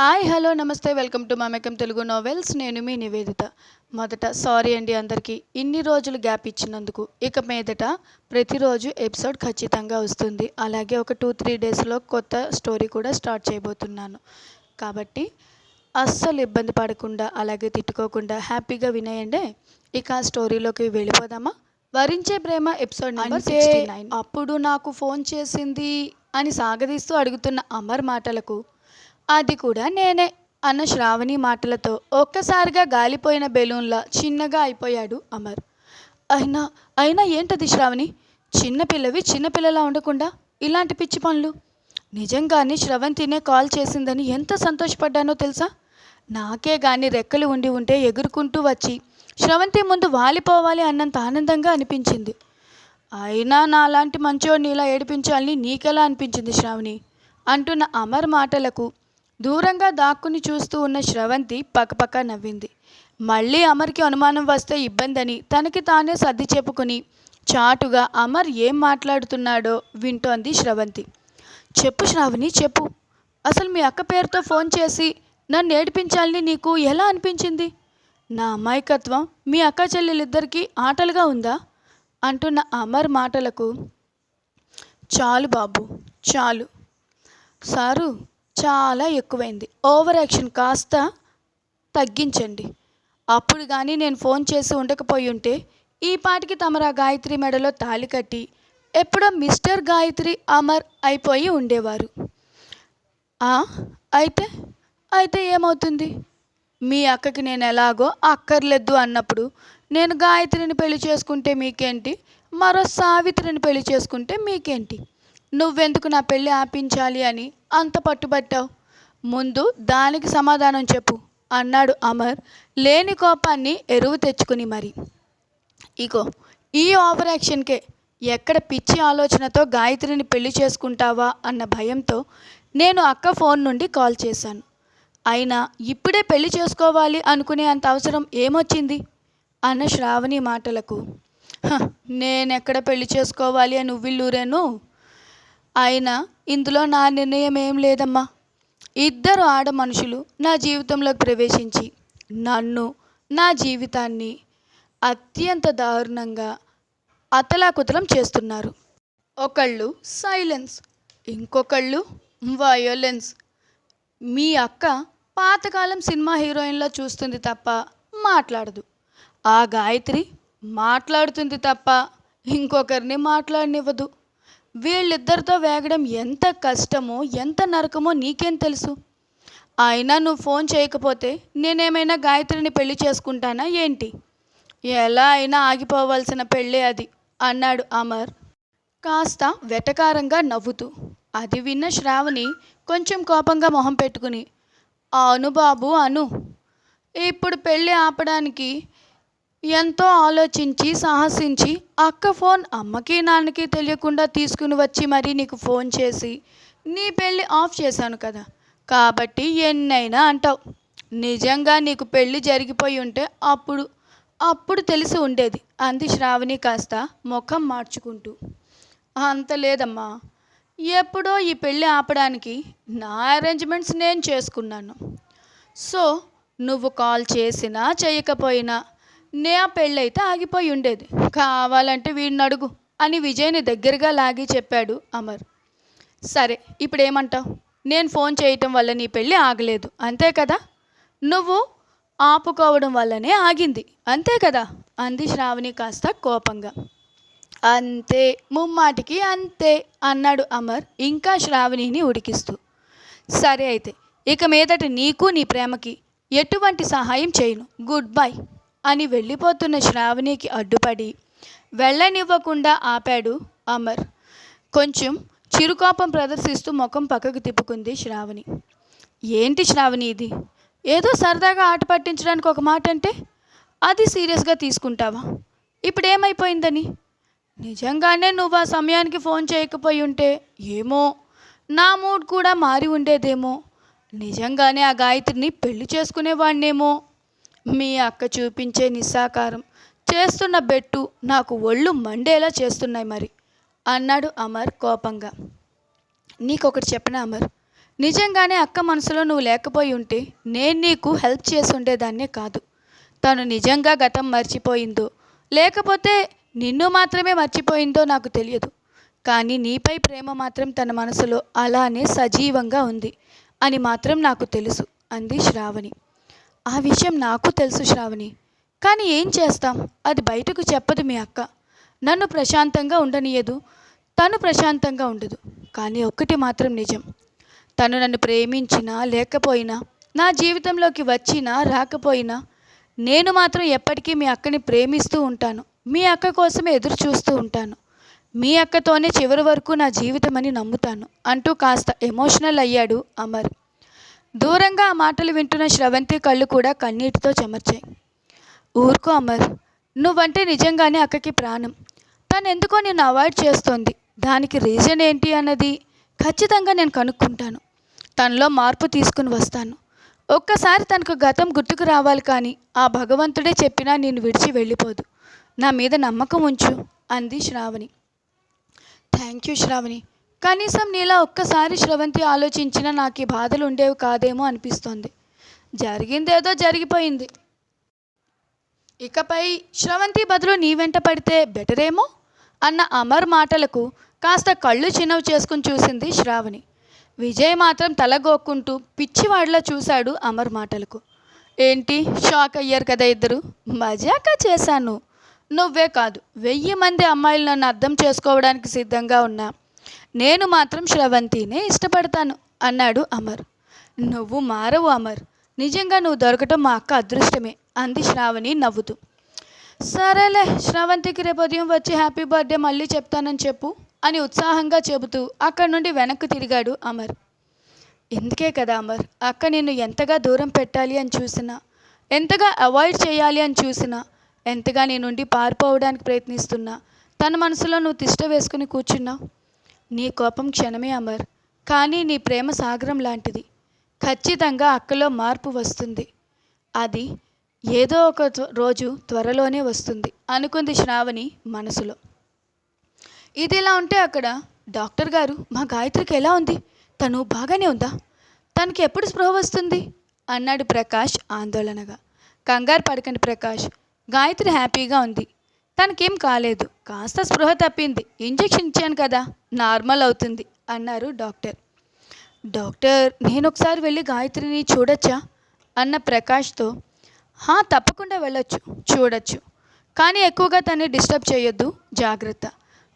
Hi hello నమస్తే welcome to Mamekam Telugu novels నేను మీ నివేదిత. మొదట సారీ అండి అందరికీ. ఇన్ని రోజులు గ్యాప్ ఇచ్చినందుకు ఇక మీదట ప్రతిరోజు ఎపిసోడ్ ఖచ్చితంగా వస్తుంది. అలాగే ఒక టూ త్రీ డేస్లో కొత్త స్టోరీ కూడా స్టార్ట్ చేయబోతున్నాను. కాబట్టి అస్సలు ఇబ్బంది పడకుండా అలాగే తిట్టుకోకుండా హ్యాపీగా వినేయండి. ఇక ఆ స్టోరీలోకి వెళ్ళిపోదామా? వరించే ప్రేమ ఎపిసోడ్ నెంబర్ సిక్స్టీ నైన్. అప్పుడు నాకు ఫోన్ చేసింది అని సాగదీస్తూ అడుగుతున్న అమర్ మాటలకు అది కూడా నేనే అన్న శ్రావణి మాటలతో ఒక్కసారిగా గాలిపోయిన బెలూన్లా చిన్నగా అయిపోయాడు అమర్. అయినా అయినా ఏంటది శ్రావణి? చిన్నపిల్లవి చిన్నపిల్లలా ఉండకుండా ఇలాంటి పిచ్చి పనులు? నిజంగానే శ్రవంతినే కాల్ చేసిందని ఎంత సంతోషపడ్డానో తెలుసా? నాకే గాని రెక్కలు ఉండి ఉంటే ఎగురుకుంటూ వచ్చి శ్రవంతి ముందు వాలిపోవాలి అన్నంత ఆనందంగా అనిపించింది. అయినా నాలాంటి మంచోడిని ఇలా ఏడిపించాలని నీకెలా అనిపించింది శ్రావణి? అంటున్న అమర్ మాటలకు దూరంగా దాక్కుని చూస్తూ ఉన్న శ్రవంతి పక్కపక్క నవ్వింది. మళ్ళీ అమర్కి అనుమానం వస్తే ఇబ్బందని తనకి తానే సర్ది చెప్పుకుని చాటుగా అమర్ ఏం మాట్లాడుతున్నాడో వింటోంది శ్రవంతి. చెప్పు శ్రావణి చెప్పు. అసలు మీ అక్క పేరుతో ఫోన్ చేసి నన్ను ఏడిపించాలని నీకు ఎలా అనిపించింది? నా అమాయకత్వం మీ అక్క చెల్లెలిద్దరికీ ఆటలుగా ఉందా? అంటున్న అమర్ మాటలకు చాలు బాబు చాలు. సారు చాలా ఎక్కువైంది. ఓవర్ యాక్షన్ కాస్త తగ్గించండి. అప్పుడు కానీ నేను ఫోన్ చేసి ఉండకపోయి ఉంటే ఈ పాటికి తమరా గాయత్రి మెడలో తాళి కట్టి ఎప్పుడో మిస్టర్ గాయత్రి అమర్ అయిపోయి ఉండేవారు. అయితే? అయితే ఏమవుతుంది? మీ అక్కకి నేను ఎలాగో అక్కర్లేదు అన్నప్పుడు నేను గాయత్రిని పెళ్ళి చేసుకుంటే మీకేంటి? మరో సావిత్రిని పెళ్ళి చేసుకుంటే మీకేంటి? నువ్వెందుకు నా పెళ్ళి ఆపించాలి అని అంత పట్టుబట్టావు? ముందు దానికి సమాధానం చెప్పు అన్నాడు అమర్. లేని కోపాన్ని ఎరువు తెచ్చుకుని మరి. ఇగో ఈ ఓవర్ యాక్షన్కే ఎక్కడ పిచ్చి ఆలోచనతో గాయత్రిని పెళ్ళి చేసుకుంటావా అన్న భయంతో నేను అక్క ఫోన్ నుండి కాల్ చేశాను. అయినా ఇప్పుడే పెళ్ళి చేసుకోవాలి అనుకునే అంత అవసరం ఏమొచ్చింది? అన్న శ్రావణి మాటలకు. నేనెక్కడ పెళ్ళి చేసుకోవాలి అని ఉవ్విల్లూరేను అయినా ఇందులో నా నిర్ణయం ఏం లేదమ్మా. ఇద్దరు ఆడ మనుషులు నా జీవితంలోకి ప్రవేశించి నన్ను నా జీవితాన్ని అత్యంత దారుణంగా అతలాకుతలం చేస్తున్నారు. ఒకళ్ళు సైలెన్స్ ఇంకొకళ్ళు వయోలెన్స్. మీ అక్క పాతకాలం సినిమా హీరోయిన్లా చూస్తుంది తప్ప మాట్లాడదు. ఆ గాయత్రి మాట్లాడుతుంది తప్ప ఇంకొకరిని మాట్లాడనివ్వదు. వీళ్ళిద్దరితో వేగడం ఎంత కష్టమో ఎంత నరకమో నీకేం తెలుసు? అయినా నువ్వు ఫోన్ చేయకపోతే నేనేమైనా గాయత్రిని పెళ్ళి చేసుకుంటానా ఏంటి? ఎలా అయినా ఆగిపోవాల్సిన పెళ్ళే అది అన్నాడు అమర్. కాస్త వెటకారంగా నవ్వుతూ. అది విన్న శ్రావణి కొంచెం కోపంగా మొహం పెట్టుకుని అను బాబు అను. ఇప్పుడు పెళ్ళి ఆపడానికి ఎంతో ఆలోచించి సాహసించి అక్క ఫోన్ అమ్మకి నాన్నకి తెలియకుండా తీసుకుని వచ్చి మరీ నీకు ఫోన్ చేసి నీ పెళ్ళి ఆఫ్ చేశాను కదా. కాబట్టి ఎన్నైనా అంటావు. నిజంగా నీకు పెళ్ళి జరిగిపోయి ఉంటే అప్పుడు అప్పుడు తెలిసి ఉండేది. అంది శ్రావణి కాస్త ముఖం మార్చుకుంటూ. అంత లేదమ్మా. ఎప్పుడో ఈ పెళ్ళి ఆపడానికి నా అరేంజ్మెంట్స్ నేను చేసుకున్నాను. సో నువ్వు కాల్ చేసినా చేయకపోయినా నే ఆ పెళ్ళైతే ఆగిపోయి ఉండేది కావాలంటే వీడిని అడుగు అని విజయ్ని దగ్గరగా లాగి చెప్పాడు అమర్. సరే ఇప్పుడు ఏమంటావు నేను ఫోన్ చేయటం వల్ల నీ పెళ్ళి ఆగలేదు అంతే కదా? నువ్వు ఆపుకోవడం వల్లనే ఆగింది అంతే కదా? అంది శ్రావణి కాస్త కోపంగా. అంతే ముమ్మాటికి అంతే అన్నాడు అమర్ ఇంకా శ్రావణిని ఉడికిస్తూ. సరే అయితే ఇక మీదట నీకు నీ ప్రేమకి ఎటువంటి సహాయం చేయను. Goodbye. అని వెళ్ళిపోతున్న శ్రావణికి అడ్డుపడి వెళ్ళనివ్వకుండా ఆపాడు అమర్. కొంచెం చిరుకోపం ప్రదర్శిస్తూ ముఖం పక్కకు తిప్పుకుంది శ్రావణి. ఏంటి శ్రావణి ఇది? ఏదో సరదాగా ఆట పట్టించడానికి ఒక మాట అంటే అది సీరియస్గా తీసుకుంటావా? ఇప్పుడు ఏమైపోయిందని నిజంగానే నువ్వు ఆ సమయానికి ఫోన్ చేయకపోయి ఉంటే ఏమో నా మూడ్ కూడా మారి ఉండేదేమో. నిజంగానే ఆ గాయత్రిని పెళ్ళి చేసుకునేవాడినేమో. మీ అక్క చూపించే నిస్సాకారం. చేస్తున్న బెట్టు నాకు ఒళ్ళు మండేలా చేస్తున్నాయి మరి అన్నాడు అమర్ కోపంగా. నీకొకటి చెప్పనా అమర్? నిజంగానే అక్క మనసులో నువ్వు లేకపోయి ఉంటే నేను నీకు హెల్ప్ చేసి ఉండేదాన్నే కాదు. తను నిజంగా గతం మర్చిపోయిందో లేకపోతే నిన్ను మాత్రమే మర్చిపోయిందో నాకు తెలియదు. కానీ నీపై ప్రేమ మాత్రం తన మనసులో అలానే సజీవంగా ఉంది అని మాత్రం నాకు తెలుసు అంది శ్రావణి. ఆ విషయం నాకు తెలుసు శ్రావణి. కానీ ఏం చేస్తాం? అది బయటకు చెప్పదు మీ అక్క. నన్ను ప్రశాంతంగా ఉండనీయదు. తను ప్రశాంతంగా ఉండదు. కానీ ఒక్కటి మాత్రం నిజం. తను నన్ను ప్రేమించినా లేకపోయినా నా జీవితంలోకి వచ్చినా రాకపోయినా నేను మాత్రం ఎప్పటికీ మీ అక్కని ప్రేమిస్తూ ఉంటాను. మీ అక్క కోసమే ఎదురు చూస్తూ ఉంటాను. మీ అక్కతోనే చివరి వరకు నా జీవితం అని నమ్ముతాను. అంటూ కాస్త ఎమోషనల్ అయ్యాడు అమర్. దూరంగా ఆ మాటలు వింటున్న శ్రవంతి కళ్ళు కూడా కన్నీటితో చెమర్చాయి. ఊరుకో అమర్ నువ్వంటే నిజంగానే అక్కకి ప్రాణం. తను ఎందుకో నేను అవాయిడ్ చేస్తోంది. దానికి రీజన్ ఏంటి అన్నది ఖచ్చితంగా నేను కనుక్కుంటాను. తనలో మార్పు తీసుకుని వస్తాను. ఒక్కసారి తనకు గతం గుర్తుకు రావాలి కానీ ఆ భగవంతుడే చెప్పినా నేను విడిచి వెళ్ళిపోదు. నా మీద నమ్మకం ఉంచు అంది శ్రావణి. Thank you Shravani. కనీసం నీలా ఒక్కసారి స్రవంతి ఆలోచించినా నాకు ఈ బాధలు ఉండేవి కాదేమో అనిపిస్తోంది. జరిగిందేదో జరిగిపోయింది. ఇకపై స్రవంతి బదులు నీ వెంట పడితే బెటరేమో? అన్న అమర్ మాటలకు కాస్త కళ్ళు చిన్నవి చేసుకుని చూసింది శ్రావణి. విజయ్ మాత్రం తలగోక్కుంటూ పిచ్చివాడిలా చూశాడు అమర్ మాటలకు. ఏంటి? షాక్ అయ్యారు కదా ఇద్దరు? మజాక చేశాను. నువ్వే కాదు వెయ్యి మంది అమ్మాయిలు నన్ను అర్థం చేసుకోవడానికి సిద్ధంగా ఉన్నా. నేను మాత్రం శ్రవంతినే ఇష్టపడతాను అన్నాడు అమర్. నువ్వు మారవు అమర్. నిజంగా నువ్వు దొరకటం మా అక్క అదృష్టమే అంది శ్రావణి నవ్వుతూ. సరేలే శ్రవంతికి రేపు ఉదయం వచ్చి హ్యాపీ బర్త్డే మళ్ళీ చెప్తానని చెప్పు అని ఉత్సాహంగా చెబుతూ అక్కడి నుండి వెనక్కి తిరిగాడు అమర్. ఎందుకే కదా అమర్ అక్క నిన్ను ఎంతగా దూరం పెట్టాలి అని చూసినా ఎంతగా అవాయిడ్ చేయాలి అని చూసినా ఎంతగా నీ నుండి పారిపోవడానికి ప్రయత్నిస్తున్నా తన మనసులో నువ్వు తిష్ట వేసుకుని కూర్చున్నావు. నీ కోపం క్షణమే అమర్. కానీ నీ ప్రేమ సాగరం లాంటిది. ఖచ్చితంగా అక్కలో మార్పు వస్తుంది. అది ఏదో ఒక త్వ- రోజు త్వరలోనే వస్తుంది. అనుకుంది శ్రావణి మనసులో. ఇది ఇలా ఉంటే అక్కడ డాక్టర్ గారు మా గాయత్రికి ఎలా ఉంది? తను బాగానే ఉందా? తనకి ఎప్పుడు స్పృహ వస్తుంది? అన్నాడు ప్రకాష్ ఆందోళనగా. కంగారు పడకండి ప్రకాష్. గాయత్రి హ్యాపీగా ఉంది. తనకేం కాలేదు. కాస్త స్పృహ తప్పింది. ఇంజెక్షన్ ఇచ్చాను కదా నార్మల్ అవుతుంది అన్నారు డాక్టర్. డాక్టర్ నేను ఒకసారి వెళ్ళి గాయత్రిని చూడొచ్చా? అన్న ప్రకాష్తో హా తప్పకుండా వెళ్ళొచ్చు చూడొచ్చు. కానీ ఎక్కువగా తన్ని డిస్టర్బ్ చేయొద్దు జాగ్రత్త.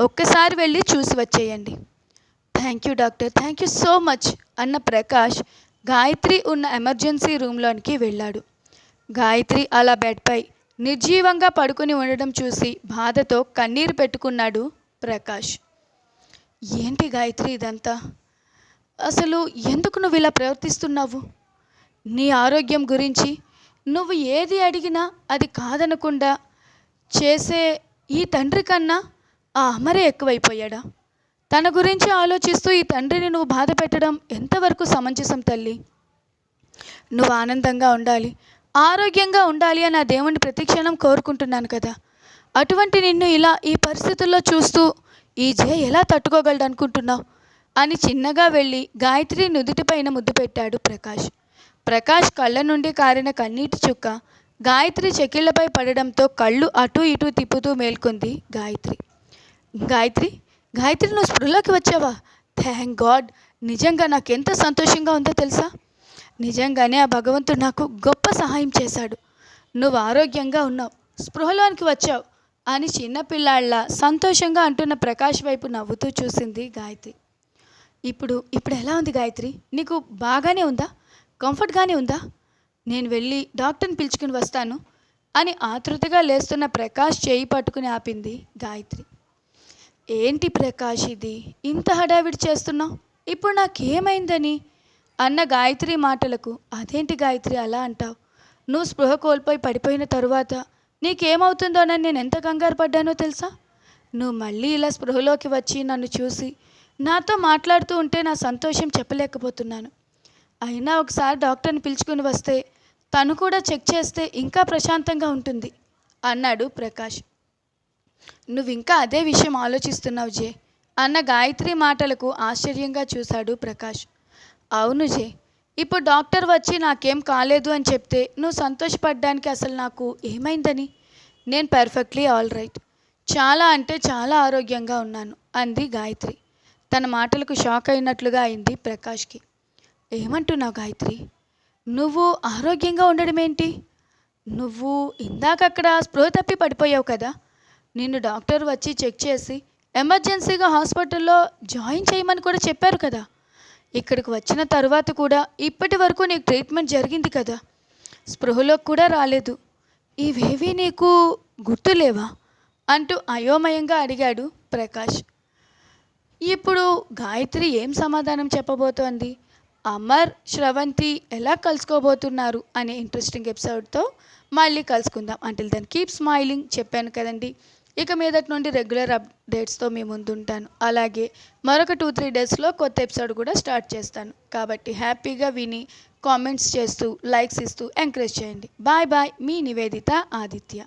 ఒక్కసారి వెళ్ళి చూసి వచ్చేయండి. Thank you doctor thank you so much అన్న ప్రకాష్ గాయత్రి ఉన్న ఎమర్జెన్సీ రూమ్లోనికి వెళ్ళాడు. గాయత్రి అలా బెడ్పై నిర్జీవంగా పడుకుని ఉండడం చూసి బాధతో కన్నీరు పెట్టుకున్నాడు ప్రకాష్. ఏంటి గాయత్రి ఇదంతా? అసలు ఎందుకు నువ్వు ఇలా ప్రవర్తిస్తున్నావు? నీ ఆరోగ్యం గురించి నువ్వు ఏది అడిగినా అది కాదనకుండా చేసే ఈ తండ్రి కన్నా ఆ అమరే ఎక్కువైపోయాడా? తన గురించి ఆలోచిస్తూ ఈ తండ్రిని నువ్వు బాధ పెట్టడం ఎంతవరకు సమంజసం తల్లి? నువ్వు ఆనందంగా ఉండాలి. ఆరోగ్యంగా ఉండాలి అని ఆ దేవుని ప్రతిక్షణం కోరుకుంటున్నాను కదా. అటువంటి నిన్ను ఇలా ఈ పరిస్థితుల్లో చూస్తూ ఈ జయ ఎలా తట్టుకోగలడు అనుకుంటున్నావు అని చిన్నగా వెళ్ళి గాయత్రి నుదుటిపైన ముద్దు పెట్టాడు ప్రకాష్. ప్రకాష్ కళ్ళ నుండి కారిన కన్నీటి చుక్క గాయత్రి చెకిళ్ళపై పడడంతో కళ్ళు అటూ ఇటూ తిప్పుతూ మేల్కొంది గాయత్రి. గాయత్రి గాయత్రి నువ్వు స్పృహలోకి వచ్చావా? Thank God! నిజంగా నాకు ఎంత సంతోషంగా ఉందో తెలుసా? నిజంగానే ఆ భగవంతుడు నాకు గొప్ప సహాయం చేశాడు. నువ్వు ఆరోగ్యంగా ఉన్నావు స్పృహలోనికి వచ్చావు అని చిన్నపిల్లాళ్ళ సంతోషంగా అంటున్న ప్రకాష్ వైపు నవ్వుతూ చూసింది గాయత్రి. ఇప్పుడు ఇప్పుడు ఎలా ఉంది గాయత్రి? నీకు బాగానే ఉందా? కంఫర్ట్గానే ఉందా? నేను వెళ్ళి డాక్టర్ని పిలుచుకుని వస్తాను అని ఆతృతగా లేస్తున్న ప్రకాష్ చేయి పట్టుకుని ఆపింది గాయత్రి. ఏంటి ప్రకాష్ ఇది? ఇంత హడావిడి చేస్తున్నావు? ఇప్పుడు నాకేమైందని? అన్న గాయత్రి మాటలకు అదేంటి గాయత్రి అలా అంటావు? నువ్వు స్పృహ కోల్పోయి పడిపోయిన తరువాత నీకేమవుతుందోనని నేను ఎంత కంగారు పడ్డానో తెలుసా? నువ్వు మళ్ళీ ఇలా స్పృహలోకి వచ్చి నన్ను చూసి నాతో మాట్లాడుతూ ఉంటే నా సంతోషం చెప్పలేకపోతున్నాను. అయినా ఒకసారి డాక్టర్ని పిలుచుకుని వస్తే తను కూడా చెక్ చేస్తే ఇంకా ప్రశాంతంగా ఉంటుంది అన్నాడు ప్రకాష్. నువ్వు ఇంకా అదే విషయం ఆలోచిస్తున్నావు జే అన్న గాయత్రి మాటలకు ఆశ్చర్యంగా చూశాడు ప్రకాష్. అవును జే. ఇప్పుడు డాక్టర్ వచ్చి నాకేం కాలేదు అని చెప్తే నువ్వు సంతోషపడ్డానికి అసలు నాకు ఏమైందని? నేను పర్ఫెక్ట్లీ ఆల్ రైట్ చాలా అంటే చాలా ఆరోగ్యంగా ఉన్నాను అంది గాయత్రి. తన మాటలకు షాక్ అయినట్లుగా అయింది ప్రకాష్కి. ఏమంటున్నావు గాయత్రి? నువ్వు ఆరోగ్యంగా ఉండడం ఏంటి? నువ్వు ఇందాక అక్కడ స్పృహ తప్పి పడిపోయావు కదా. నిన్ను డాక్టర్ వచ్చి చెక్ చేసి ఎమర్జెన్సీగా హాస్పిటల్లో జాయిన్ చేయమని కూడా చెప్పారు కదా. ఇక్కడికి వచ్చిన తర్వాత కూడా ఇప్పటి వరకు నీకు ట్రీట్మెంట్ జరిగింది కదా. స్పృహలోకి కూడా రాలేదు. ఇవేవి నీకు గుర్తులేవా అంటూ అయోమయంగా అడిగాడు ప్రకాష్. ఇప్పుడు గాయత్రి ఏం సమాధానం చెప్పబోతోంది? అమర్ శ్రవంతి ఎలా కలుసుకోబోతున్నారు అనే ఇంట్రెస్టింగ్ ఎపిసోడ్తో మళ్ళీ కలుసుకుందాం. అంటే దెన్ కీప్ స్మైలింగ్ చెప్పాను కదండి. ఇక మీదటి నుండి రెగ్యులర్ అప్డేట్స్తో మీ ముందుంటాను. అలాగే మరొక టూ త్రీ డేస్లో కొత్త ఎపిసోడ్ కూడా స్టార్ట్ చేస్తాను. కాబట్టి హ్యాపీగా విని కామెంట్స్ చేస్తూ లైక్స్ ఇస్తూ ఎంకరేజ్ చేయండి. బాయ్ బాయ్ మీ నివేదిత ఆదిత్య.